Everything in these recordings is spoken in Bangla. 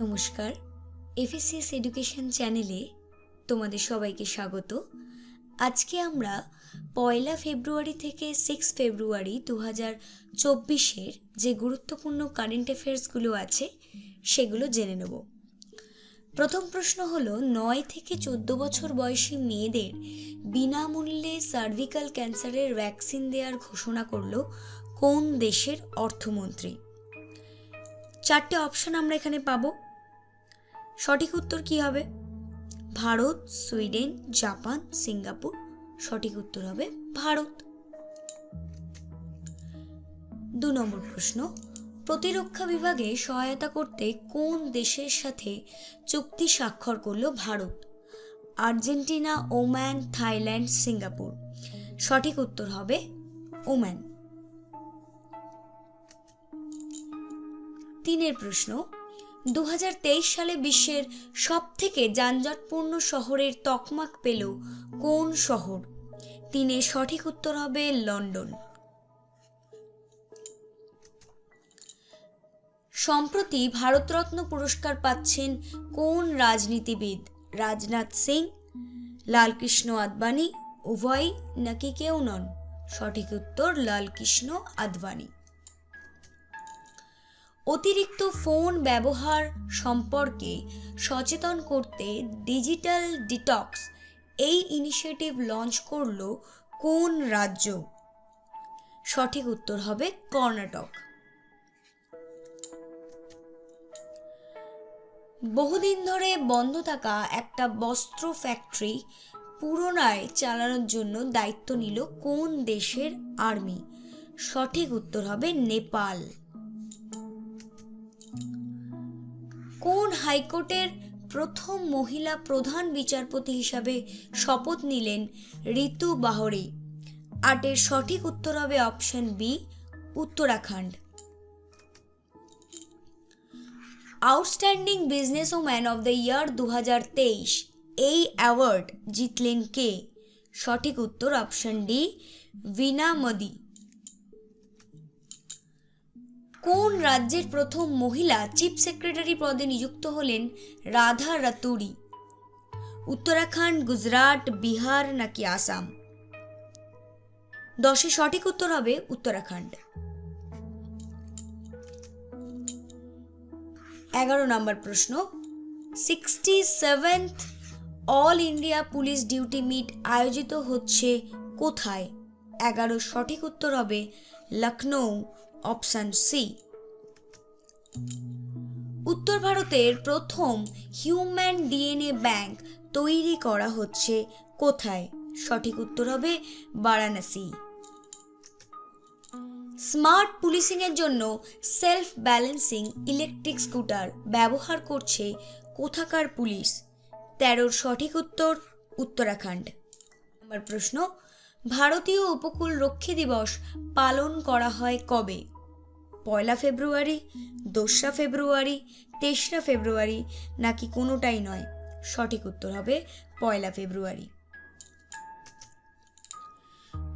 নমস্কার। এফএসিএস এডুকেশন চ্যানেলে তোমাদের সবাইকে স্বাগত। আজকে আমরা পয়লা ফেব্রুয়ারি থেকে সিক্স ফেব্রুয়ারি দু হাজার চব্বিশের যে গুরুত্বপূর্ণ কারেন্ট অ্যাফেয়ার্সগুলো আছে, সেগুলো জেনে নেব। প্রথম প্রশ্ন হলো, নয় থেকে চোদ্দ বছর বয়সী মেয়েদের বিনামূল্যে সার্ভিক্যাল ক্যান্সারের ভ্যাকসিন দেওয়ার ঘোষণা করল কোন দেশের অর্থমন্ত্রী? চারটে অপশন আমরা এখানে পাবো। সঠিক উত্তর কি হবে? Bharat, Sweden, Japan, Singapore. সঠিক উত্তর হবে ভারত। দু নম্বর প্রশ্ন, প্রতিরক্ষা বিভাগে সহায়তা করতে কোন দেশের সাথে চুক্তি স্বাক্ষর করল Bharat? Argentina Oman Thailand, Singapore. সঠিক উত্তর হবে ওম্যান তিনের প্রশ্ন দু হাজার তেইশ সালে বিশ্বের সবথেকে যানজটপূর্ণ শহরের তকমাক পেল কোন শহর? তিনের সঠিক উত্তর হবে লন্ডন। সম্প্রতি ভারতরত্ন পুরস্কার পাচ্ছেন কোন রাজনীতিবিদ? রাজনাথ সিং, লালকৃষ্ণ আদবানি উভয় নাকি কেউ নন? সঠিক উত্তর, লালকৃষ্ণ আদবানি। অতিরিক্ত ফোন ব্যবহার সম্পর্কে সচেতন করতে ডিজিটাল ডিটক্স এই ইনিশিয়েটিভ লঞ্চ করল কোন রাজ্য? সঠিক উত্তর হবে কর্ণাটক। বহুদিন ধরে বন্ধ থাকা একটা বস্ত্র ফ্যাক্টরি পুনরায় চালানোর জন্য দায়িত্ব নিল কোন দেশের আর্মি সঠিক উত্তর হবে নেপাল। কোন হাইকোর্টের প্রথম মহিলা প্রধান বিচারপতি হিসাবে শপথ নিলেন? ঋতু বাহরি। আটের সঠিক উত্তর হবে option B Uttarakhand. Outstanding business woman of the year দু হাজার তেইশ, এই অ্যাওয়ার্ড জিতলেন কে? সঠিক উত্তর অপশন ডি ভিনা মোদি। কোন রাজ্যের প্রথম মহিলা চিফ সেক্রেটারি পদে নিযুক্ত হলেন? রাধা রাতুরি। উত্তরাখণ্ড, গুজরাট, বিহার নাকি আসাম? দশে সঠিক উত্তর হবে উত্তরাখণ্ড। এগারো নম্বর প্রশ্ন। Sixty seventh all India police duty meet আয়োজিত হচ্ছে কোথায়? এগারো সঠিক উত্তর হবে লখনৌ অপশান সি। উত্তর ভারতের প্রথম হিউম্যান ডিএনএ ব্যাংক তৈরি করা হচ্ছে কোথায়? সঠিক উত্তর হবে বারাণসী। স্মার্ট পুলিশিংয়ের জন্য সেলফ ব্যালেন্সিং ইলেকট্রিক স্কুটার ব্যবহার করছে কোথাকার পুলিশ? তেরোর সঠিক উত্তর উত্তরাখণ্ড। আমার প্রশ্ন ভারতীয় উপকূল রক্ষী দিবস পালন করা হয় কবে? পয়লা ফেব্রুয়ারি, দোসরা ফেব্রুয়ারি, তেসরা ফেব্রুয়ারি নাকি কোনোটাই নয়? সঠিক উত্তর হবে পয়লা ফেব্রুয়ারি।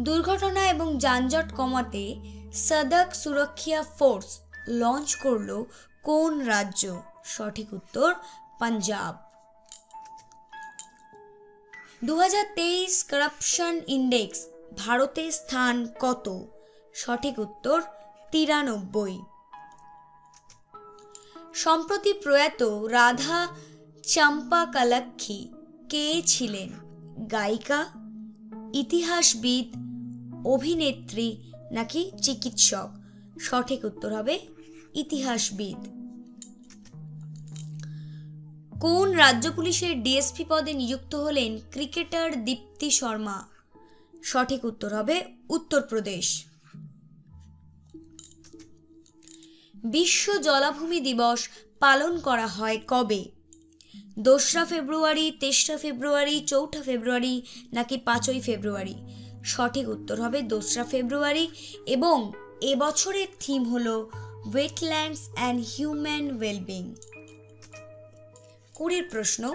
দুর্ঘটনা এবং যানজট কমাতে সদক সুরক্ষা ফোর্স লঞ্চ করল কোন রাজ্য? সঠিক উত্তর, পাঞ্জাব। দু কারাপশন ইন্ডেক্স ভারতের স্থান কত? সঠিক উত্তর তিরানব্বই। সম্প্রতি প্রয়াত রাধা চাম্পাকালাক্ষী কে ছিলেন? গায়িকা, ইতিহাসবিদ, অভিনেত্রী নাকি চিকিৎসক? সঠিক উত্তর হবে ইতিহাসবিদ। কোন রাজ্য পুলিশের ডিএসপি পদে নিযুক্ত হলেন ক্রিকেটার দীপ্তি শর্মা? সঠিক উত্তর হবে উত্তরপ্রদেশ। বিশ্ব জলাভূমি দিবস পালন করা হয় কবে? দোসরা ফেব্রুয়ারি, তেসরা ফেব্রুয়ারি, চৌঠা ফেব্রুয়ারি নাকি পাঁচই ফেব্রুয়ারি? সঠিক উত্তর হবে দোসরা ফেব্রুয়ারি এবং এবছরের থিম হল ওয়েটল্যান্ডস অ্যান্ড হিউম্যান ওয়েলবিং। কুড়ির প্রশ্ন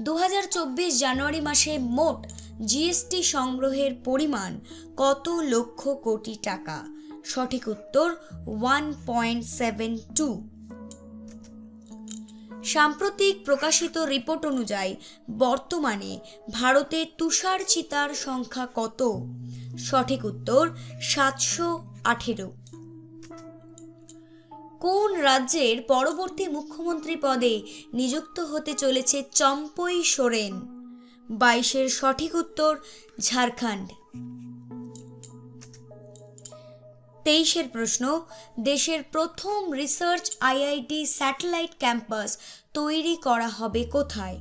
দু হাজার চব্বিশ জানুয়ারি মাসে মোট জিএসটি সংগ্রহের পরিমাণ কত লক্ষ কোটি টাকা? সঠিক উত্তর ওয়ান পয়েন্ট সেভেন টু সাম্প্রতিক প্রকাশিত রিপোর্ট অনুযায়ী, বর্তমানে ভারতে তুষার চিতার সংখ্যা কত? সঠিক উত্তর, সাতশো আঠেরো। কোন রাজ্যের পরবর্তী মুখ্যমন্ত্রী পদে নিযুক্ত হতে চলেছে চম্পই সোরেন? বাইশের সঠিক উত্তর, ঝাড়খণ্ড। তেইশের প্রশ্ন, দেশের প্রথম রিসার্চ আইআইটি স্যাটেলাইট ক্যাম্পাস তৈরি করা হবে কোথায়?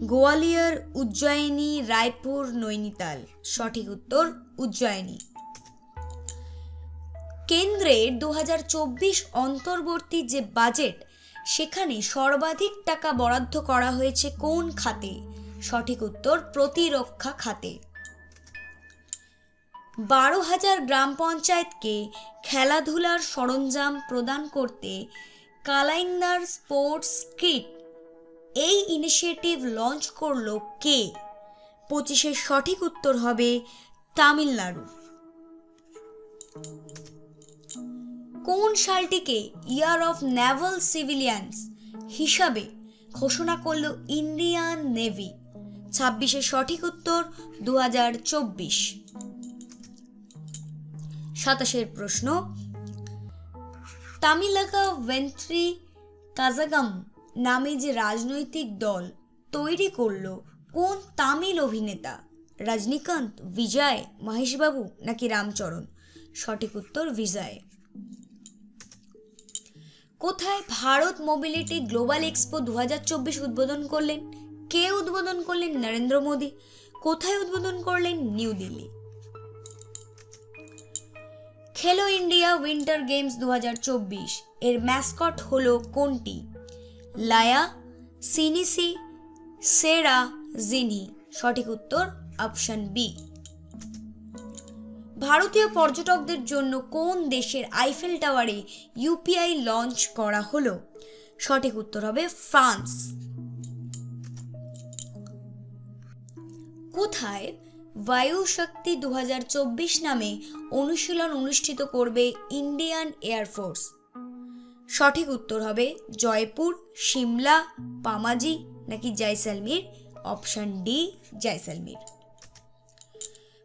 গোয়ালিয়র, উজ্জয়িনী, রায়পুর, নৈনিতাল। সঠিক উত্তর, উজ্জয়িনী। কেন্দ্রের দু হাজার চব্বিশ অন্তর্বর্তী যে বাজেট, সেখানে সর্বাধিক টাকা বরাদ্দ করা হয়েছে কোন খাতে? সঠিক উত্তর, প্রতিরক্ষা খাতে। বারো হাজার গ্রাম পঞ্চায়েতকে খেলাধুলার সরঞ্জাম প্রদান করতে কালাইন্দার স্পোর্টস কিট, এই ইনিশিয়েটিভ লঞ্চ করল কে? পঁচিশের সঠিক উত্তর হবে তামিলনাড়ু কোন সালটিকে ইয়ার অফ নেভাল সিভিলিয়ান্স হিসাবে ঘোষণা করল ইন্ডিয়ান নেভি? ছাব্বিশের সঠিক উত্তর দু হাজার চব্বিশ। সাতাশের প্রশ্ন তামিলাকা ভেন্ট্রি কাজাগাম নামে যে রাজনৈতিক দল তৈরি করল, কোন তামিল অভিনেতা? রজনীকান্ত, বিজয়, মহেশবাবু নাকি রামচরণ? সঠিক উত্তর, বিজয়। কোথায় ভারত মোবিলিটি গ্লোবাল এক্সপো দু হাজার চব্বিশ উদ্বোধন করলেন? কে উদ্বোধন করলেন নরেন্দ্র মোদী? কোথায় উদ্বোধন করলেন নিউ দিল্লি? খেলো ইন্ডিয়া উইন্টার গেমস দু হাজার চব্বিশ, এর ম্যাসকট হলো কোনটি? লায়া, সিনিসি, সেরা, জিনি। সঠিক উত্তর অপশন বি। ভারতীয় পর্যটকদের জন্য কোন দেশের আইফেল টাওয়ারে ইউপিআই লঞ্চ করা হলো? সঠিক উত্তর হবে ফ্রান্স। কোথায় বায়ু শক্তি দু হাজার চব্বিশ নামে অনুশীলন অনুষ্ঠিত করবে ইন্ডিয়ান এয়ারফোর্স সঠিক উত্তর হবে জয়পুর, সিমলা, পামাজি নাকি Jaisalmer? Option D, Jaisalmer.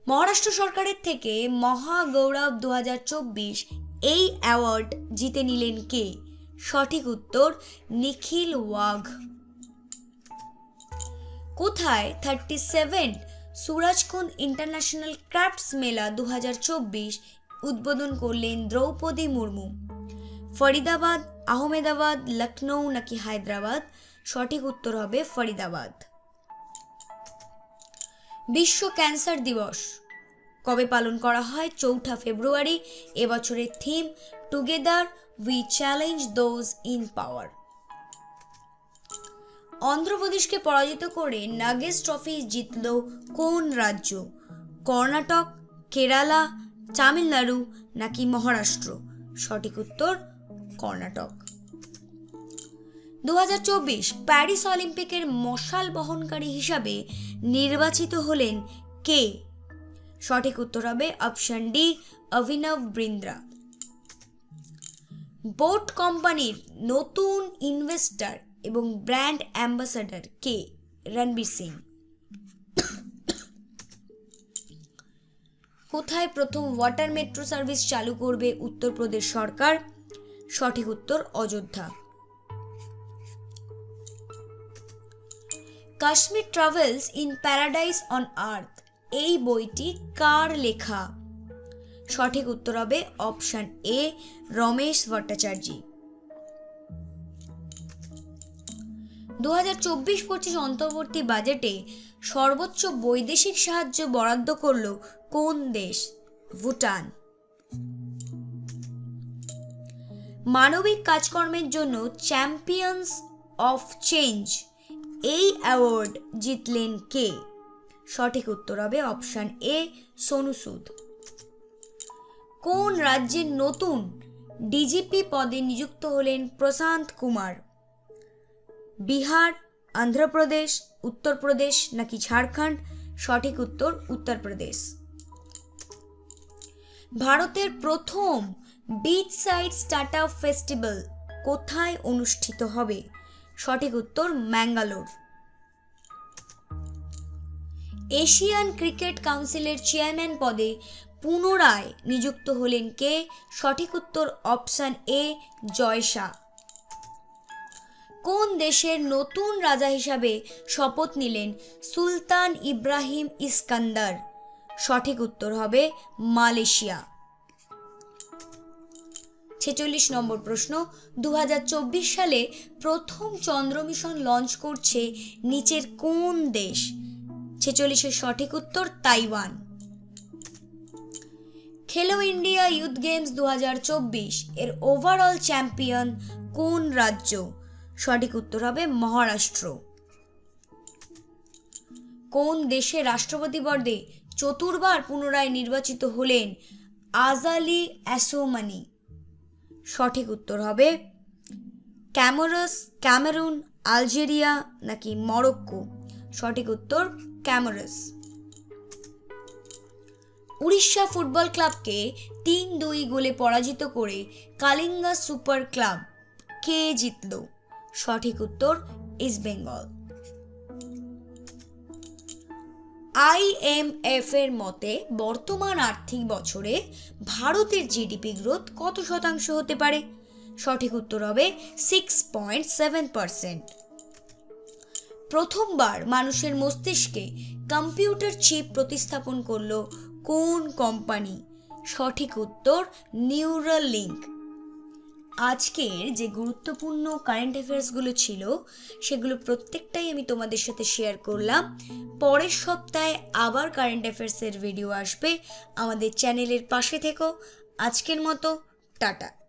Maharashtra সরকারের থেকে মহাগৌরব দু হাজার চব্বিশ এই অ্যাওয়ার্ড জিতে নিলেন কে? সঠিক উত্তর নিখিল ওয়াঘ। কোথায় thirty seven Surajkund international crafts Mela দু হাজার চব্বিশ উদ্বোধন করলেন দ্রৌপদী মুর্মু? ফরিদাবাদ, আহমেদাবাদ লখনৌ নাকি হায়দ্রাবাদ? সঠিক উত্তর হবে ফরিদাবাদ। বিশ্ব ক্যান্সার দিবস। কবে পালন করা হয়? চৌঠা ফেব্রুয়ারি। এবছরের theme together we challenge those in power অন্ধ্রপ্রদেশকে পরাজিত করে নাগেস ট্রফি জিতল কোন রাজ্য? কর্ণাটক, কেরালা, তামিলনাড়ু নাকি মহারাষ্ট্র? সঠিক উত্তর, কর্ণাটক। দু হাজার চব্বিশ, প্যারিস অলিম্পিকের মশাল বহনকারী হিসাবে নির্বাচিত হলেন কে? সঠিক উত্তর হবে অপশন ডি, অভিনব বৃন্দ্রা। বোট কোম্পানির নতুন ইনভেস্টর এবং ব্র্যান্ড অ্যাম্বাসাডার কে? রণবীর সিং। কোথায় প্রথম ওয়াটার মেট্রো সার্ভিস চালু করবে উত্তরপ্রদেশ সরকার? সঠিক উত্তর Ayodhya. Kashmir travels in paradise on earth. এই বইটি কার লেখা? সঠিক উত্তর হবে অপশন এ, রমেশ ভট্টাচার্যী। দু হাজার চব্বিশ পঁচিশ অন্তর্বর্তী বাজেটে সর্বোচ্চ বৈদেশিক সাহায্য বরাদ্দ করল কোন দেশ? ভুটান। মানবিক কাজকর্মের জন্য চ্যাম্পিয়ন্স অফ চেঞ্জ এই অ্যাওয়ার্ড জিতলেন কে? সঠিক উত্তর হবে অপশান এ, সোনু সুদ। কোন রাজ্যের নতুন ডিজিপি পদে নিযুক্ত হলেন প্রশান্ত কুমার? বিহার অন্ধ্রপ্রদেশ উত্তরপ্রদেশ নাকি ঝাড়খণ্ড? সঠিক উত্তর উত্তরপ্রদেশ। ভারতের প্রথম beach side start up festival কোথায় অনুষ্ঠিত হবে? সঠিক উত্তর ম্যাঙ্গালোর। এশিয়ান ক্রিকেট কাউন্সিলের চেয়ারম্যান পদে পুনরায় নিযুক্ত হলেন কে? সঠিক উত্তর অপশান এ, জয় শাহ। কোন দেশের নতুন রাজা হিসাবে শপথ নিলেন সুলতান ইব্রাহিম ইস্কান্দার? সঠিক উত্তর হবে মালয়েশিয়া। ছেচল্লিশ নম্বর প্রশ্ন দু হাজার চব্বিশ সালে প্রথম চন্দ্র মিশন লঞ্চ করছে নিচের কোন দেশ? ছেচল্লিশের সঠিক উত্তর, তাইওয়ান। খেলো ইন্ডিয়া ইউথ গেমস দু হাজার চব্বিশ, এর ওভারঅল চ্যাম্পিয়ন কোন রাজ্য? সঠিক উত্তর হবে মহারাষ্ট্র। কোন দেশে রাষ্ট্রপতি পদে চতুর্বার পুনরায় নির্বাচিত হলেন আজালি অ্যাসোমানি? সঠিক উত্তর হবে ক্যামোরাস, ক্যামেরুন, আলজেরিয়া নাকি মরক্কো? সঠিক উত্তর ক্যামোরাস। উড়িষ্যা ফুটবল ক্লাবকে তিন দুই গোলে পরাজিত করে কালিঙ্গা সুপার ক্লাব কে জিতল? সঠিক উত্তর ইস্ট বেঙ্গল। আইএমএফ এর মতে, বর্তমান আর্থিক বছরে ভারতের জিডিপি গ্রোথ কত শতাংশ হতে পারে? সঠিক উত্তর হবে সিক্স পয়েন্ট সেভেন পার্সেন্ট প্রথমবার মানুষের মস্তিষ্কে কম্পিউটার চিপ প্রতিস্থাপন করল কোন কোম্পানি সঠিক উত্তর নিউরাল লিঙ্ক আজকের যে গুরুত্বপূর্ণ কারেন্ট অ্যাফেয়ার্সগুলো ছিল, সেগুলো প্রত্যেকটাই আমি তোমাদের সাথে শেয়ার করলাম। পরের সপ্তাহে আবার কারেন্ট অ্যাফেয়ার্সের ভিডিও আসবে। আমাদের চ্যানেলের পাশে থেকো। আজকের মতো, টাটা।